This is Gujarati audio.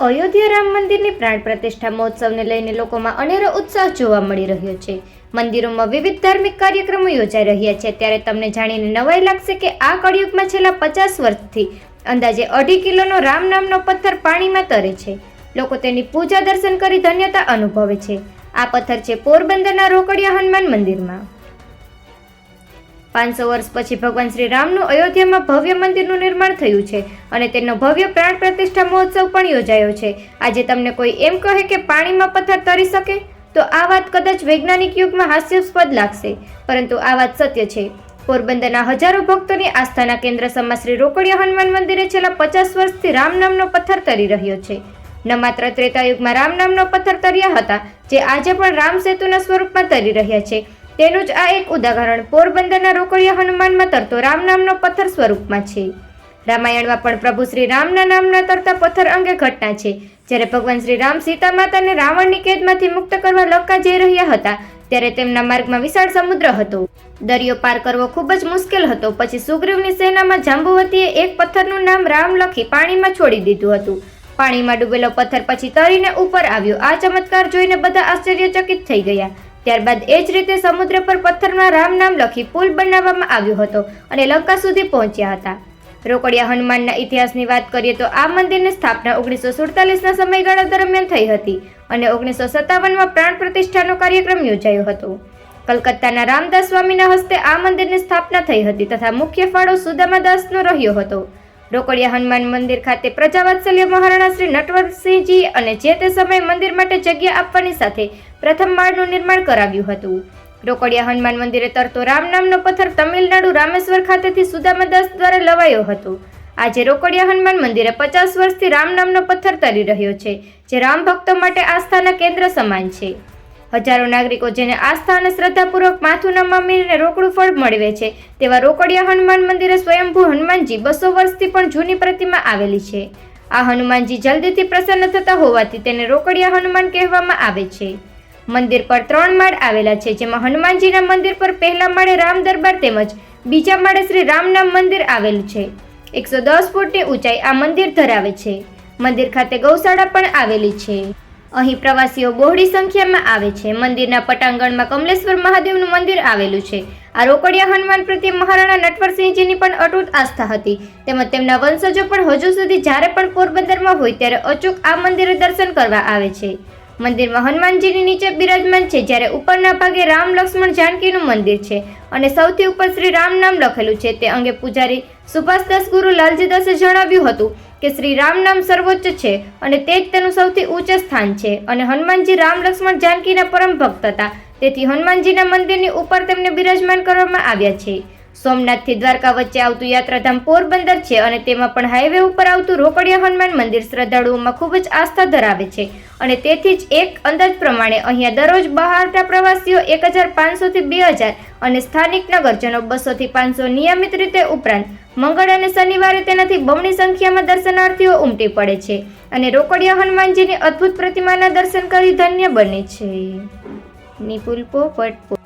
અયોધ્યા રામ મંદિરની પ્રાણ પ્રતિષ્ઠા મહોત્સવને લઈને લોકોમાં અનેરો ઉત્સાહ જોવા મળી રહ્યો છે. મંદિરોમાં વિવિધ ધાર્મિક કાર્યક્રમો યોજાઈ રહ્યા છે. ત્યારે તમને જાણીને નવાઈ લાગશે કે આ કળિયુગમાં છેલ્લા પચાસ વર્ષથી અંદાજે અઢી કિલોનો રામ નામનો પથ્થર પાણીમાં તરે છે. લોકો તેની પૂજા દર્શન કરી ધન્યતા અનુભવે છે. આ પથ્થર છે પોરબંદરના રોકડિયા હનુમાન મંદિરમાં. પાંચસો વર્ષ પછી ભગવાન શ્રી રામનું અયોધ્યામાં ભવ્ય મંદિરનું નિર્માણ થયું છે અને તેનો ભવ્ય પ્રાણ પ્રતિષ્ઠા મહોત્સવ પણ યોજાયો છે. આજે તમને કોઈ એમ કહે કે પાણીમાં પથ્થર તરી શકે? તો આ વાત કદાચ વૈજ્ઞાનિક યુગમાં હાસ્યાસ્પદ લાગશે. પરંતુ આ વાત સત્ય છે. પોરબંદરના હજારો ભક્તોની આસ્થાના કેન્દ્ર સમા શ્રી રોકડિયા હનુમાન મંદિરે છેલ્લા પચાસ વર્ષથી રામ નામનો પથ્થર તરી રહ્યો છે. ન માત્ર ત્રેતાયુગમાં રામ નામનો પથ્થર તર્યા હતા, જે આજે પણ રામ સેતુના સ્વરૂપમાં તરી રહ્યા છે. તેનું જ આ એક ઉદાહરણ પોરબંદરના રોકડિયા હનુમાનમાં તરતો રામ નામનો પથ્થર સ્વરૂપમાં છે. રામાયણમાં પણ પ્રભુ શ્રી રામના નામના તરતા પથ્થર અંગે ઘટના છે. જ્યારે ભગવાન શ્રી રામ સીતા માતાને રાવણની કેદમાંથી મુક્ત કરવા લંકા જઈ રહ્યા હતા, ત્યારે તેમના માર્ગમાં વિશાળ સમુદ્ર હતો. દરિયો પાર કરવો ખૂબ જ મુશ્કેલ હતો. પછી સુગ્રીવની સેનામાં જાંબુવતીએ એક પથ્થરનું નામ રામ લખી પાણીમાં છોડી દીધું હતું. પાણીમાં ડૂબેલો પથ્થર પછી તરીને ઉપર આવ્યો. આ ચમત્કાર જોઈને બધા આશ્ચર્યચકિત થઈ ગયા. ત્યારબાદ એ જ રીતે સમુદ્ર પર પથ્થરમાં રામ નામ લખી પુલ બનાવવામાં આવ્યો હતો અને લંકા સુધી પહોંચ્યા હતા. રોકડિયા હનુમાનના ઇતિહાસની વાત કરીએ તો આ મંદિરની સ્થાપના ઓગણીસો સુડતાલીસના સમયગાળા દરમિયાન થઈ હતી અને ઓગણીસો સત્તાવનમાં પ્રાણ પ્રતિષ્ઠાનો કાર્યક્રમ યોજાયો હતો. કલકત્તાના રામદાસ સ્વામીના હસ્તે આ મંદિરની સ્થાપના થઈ હતી તથા મુખ્ય ફાળો સુદામાદાસનો રહ્યો હતો. રોકડિયા હનુમાન મંદિર ખાતે પ્રજાવાત્સલ્ય મહારાણા શ્રી નટવરસિંહજી અને જે તે સમયે મંદિર માટે જગ્યા આપવાની સાથે પ્રથમ માળનું નિર્માણ કરાવ્યું હતું. રોકડિયા હનુમાન મંદિરે તરતો રામ નામનો પથ્થર તમિલનાડુ રામેશ્વર ખાતેથી સુદામાદાસ દ્વારા લવાયો હતો. આજે રોકડિયા હનુમાન મંદિરે પચાસ વર્ષથી રામ નામનો પથ્થર તરી રહ્યો છે, જે રામ ભક્તો માટે આસ્થાના કેન્દ્ર સમાન છે. હજારો નાગરિકો જેને આસ્થા અને શ્રદ્ધાપૂર્વક માથું નમાવીને રોકડું ફળ મેળવે છે, તેવા રોકડિયા હનુમાન મંદિરે સ્વયંભૂ હનુમાનજી બસો વર્ષથી પણ જૂની પ્રતિમા આવેલી છે. આ હનુમાનજી જલ્દીથી પ્રસન્ન થતા હોવાથી તેને રોકડિયા હનુમાન કહેવામાં આવે છે. મંદિર પર ત્રણ માળ આવેલા છે, જેમાં હનુમાનજીના મંદિર પર પહેલા માળે રામ દરબાર તેમજ બીજા માળે શ્રી રામનામ મંદિર આવેલું છે. એકસો દસ ફૂટની ઊંચાઈ આ મંદિર ધરાવે છે. મંદિર ખાતે ગૌશાળા પણ આવેલી છે. અહીં પ્રવાસીઓ બહોળી સંખ્યામાં આવે છે. મંદિરના પટાંગણમાં કમલેશ્વર મહાદેવનું મંદિર આવેલું છે. આ રોકડિયા હનુમાન પ્રત્યે મહારાણા નટવરસિંહજીની પણ અટૂટ આસ્થા હતી. તેમજ તેમના વંશજો પણ હજુ સુધી જ્યારે પણ પોરબંદરમાં હોય ત્યારે અચૂક આ મંદિરે દર્શન કરવા આવે છે. મંદિરમાં હનુમાનજીની નીચે બિરાજમાન છે, જ્યારે ઉપરના ભાગે રામ લક્ષ્મણ જાનકીનું મંદિર છે અને સૌથી ઉપર શ્રી રામ નામ લખેલું છે. તે અંગે પૂજારી સુભાષદાસ ગુરુ લાલજી દાસે જણાવ્યું હતું કે શ્રી રામ નામ સર્વોચ્ચ છે અને તે જ તેનું સૌથી ઉચ્ચ સ્થાન છે. અને હનુમાનજી રામ લક્ષ્મણ જાનકીના પરમ ભક્ત હતા. તેથી હનુમાનજીના મંદિરની ઉપર તેમને બિરાજમાન કરવામાં આવ્યા છે. સોમનાથથી દ્વારકા વચ્ચે આવતું યાત્રાધામ પોરબંદર છે અને તેમાં પણ હાઈવે ઉપર આવતું રોકડિયા હનુમાન મંદિર શ્રદ્ધાળુઓમાં ખૂબ જ આસ્થા ધરાવે છે. અને તેથી જ એક અંદાજ પ્રમાણે અહીંયા દરરોજ બહારના પ્રવાસીઓ એક હજાર પાંચસોથી બે હજાર અને સ્થાનિક નગરજનો બસોથી પાંચસો નિયમિત રીતે ઉપરાંત મંગળ અને શનિવારે તેનાથી બમણી સંખ્યામાં દર્શનાર્થીઓ ઉમટી પડે છે અને રોકડિયા હનુમાનજીની અદ્ભુત પ્રતિમાના દર્શન કરી ધન્ય બને છે. નિપુલ પોપટ